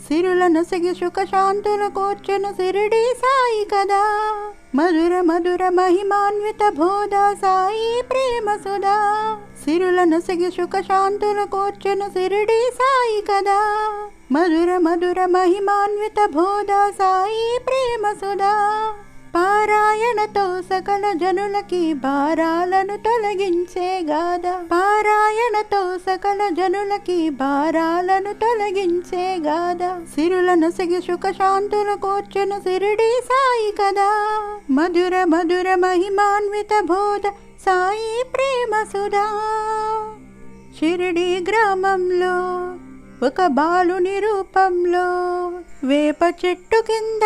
సిరులను సిగి సుఖ శాంతులు కూర్చును సిరిడి సాయి కదా. మధుర మధుర మహిమాన్విత బోధ సాయి ప్రేమ సుధా. సిరులను సిగి సుఖ శాంతులు కూర్చును సిరిడి సాయి కదా. మధుర మధుర మహిమాన్విత బోధ సాయి ప్రేమ సుధా. పారాయణతో సకల జనులకి భారాలను తొలగించే గాథ. పారాయణతో సకల జనులకి భారాలను తొలగించే గాథ. సిరుల నొసగి సుఖ శాంతులు కూర్చును సిరిడి సాయి కదా. మధుర మధుర మహిమాన్విత బోధ సాయి ప్రేమ సుధా. షిరిడి గ్రామంలో ఒక బాలుని రూపంలో వేప చెట్టు కింద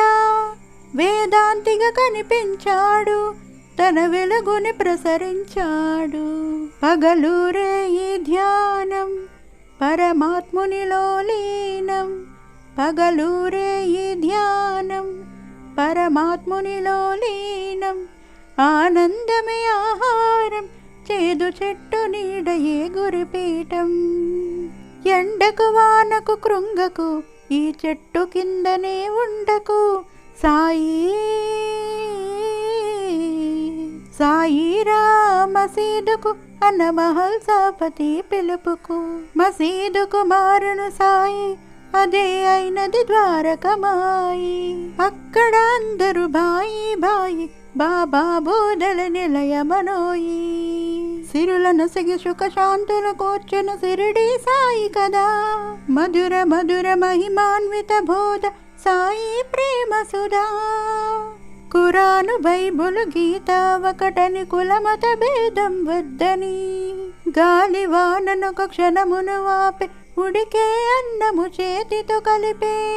వేదాంతిగా కనిపించాడు. తన వెలుగుని ప్రసరించాడు. పగలూరే ఈ ధ్యానం పరమాత్మునిలో లీనం. పగలూరే ఈ ధ్యానం పరమాత్మునిలో లీనం. ఆనందమే ఆహారం చేదు చెట్టు నీడయే గురిపీఠం. ఎండకు వానకు కృంగకు ఈ చెట్టు కిందనే ఉండకు. సాయి సాయి మసీదుకు అన్న మహల్ సాపతి పిలుపుకు. మసీదుకు మారును సాయి అదే అయినది ద్వారకమాయి. అక్కడ అందరూ బాయి బాయి బాబా బోధల నిలయమనోయి సిరులను సిగి సుఖ శాంతుల కూర్చును సిరిడి సాయి కదా. మధుర మధుర మహిమాన్విత బోధ సాయి ప్రేమ సుధా. కురాను బైబులు గీత ఒకటని కులమత భేదం వద్దని. గాలి వాననొక క్షణమును వాపే ఉడికే అన్నము చేతితో కలిపే.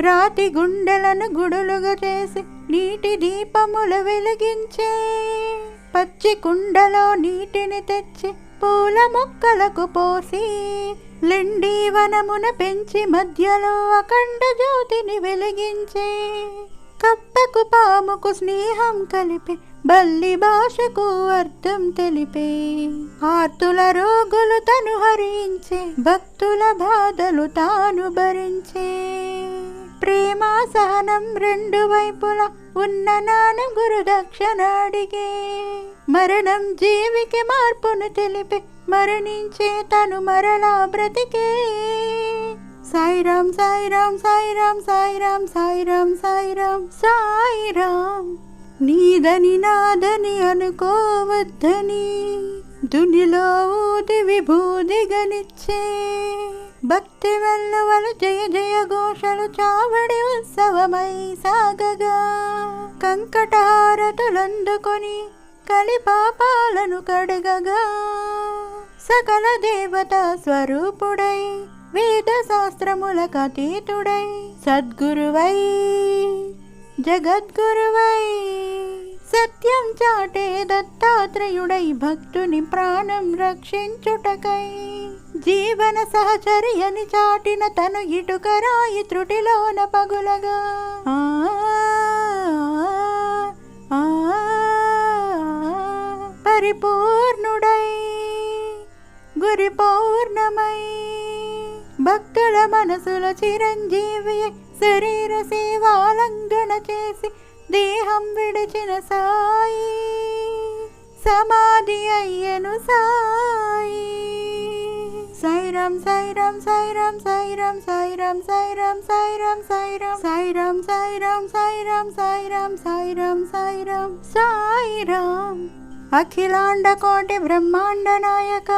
రాతి గుండెలను గుడులుగా చేసి నీటి దీపములు వెలిగించే. పచ్చి కుండలో నీటిని తెచ్చి పూల మొక్కలకు పోసి లెండి వనమున పెంచి మధ్యలో అఖండ జ్యోతిని వెలిగించే కప్పకు పాముకు స్నేహం కలిపి బల్లి భాషకు అర్థం తెలిపే ఆర్తుల రోగులు తను హరించే భక్తుల బాధలు తాను భరించే ప్రేమ సహనం రెండు వైపులా ఉన్న నానం గురు అడిగే మరణం జీవికి మార్పును తెలిపే మరణించే తను మరలా బ్రతికే. సాయిరామ్ సాయిరామ్ సాయిరామ్ సాయిరామ్ సాయిరామ్ సాయిరామ్ సాయిరామ్. నీదని నాదని అనుకోవద్దని దునిలో ఊది విభూది గనిచ్చే భక్తి వెల్లువలు జయ జయ ఘోషలు చావడి ఉత్సవమై సాగగా. కంకటారతులందుకొని కలి పాపాలను కడగగా. సకల దేవత స్వరూపుడై వేద శాస్త్రములకు అతీతుడై సద్గురువై జగద్గురువై సత్యం చాటే దత్తాత్రేయుడై భక్తుని ప్రాణం రక్షించుటకై. జీవన సహచర్యని చాటిన తను ఇటుకరాయి త్రుటిలోన పగులగా. ఆ, ఆ, పరిపూర్ణుడై గురి పౌర్ణమై భక్తుల మనసుల చిరంజీవి శరీర సేవాలంఘన చేసి దేహం విడిచిన సాయి. సమాధి అయ్యను సాయి. సైరం సైరం సైరం సైరం సైరం సైరం సైరం సైరం సైరం సైరం సైరం సైరం సైరం సైరం సాయిరాం అఖిలాండ కోటి బ్రహ్మాండ నాయక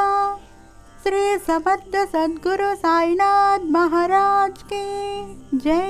శ్రీ సమర్థ సద్గురు సాయినాథ్ మహారాజ్కి జై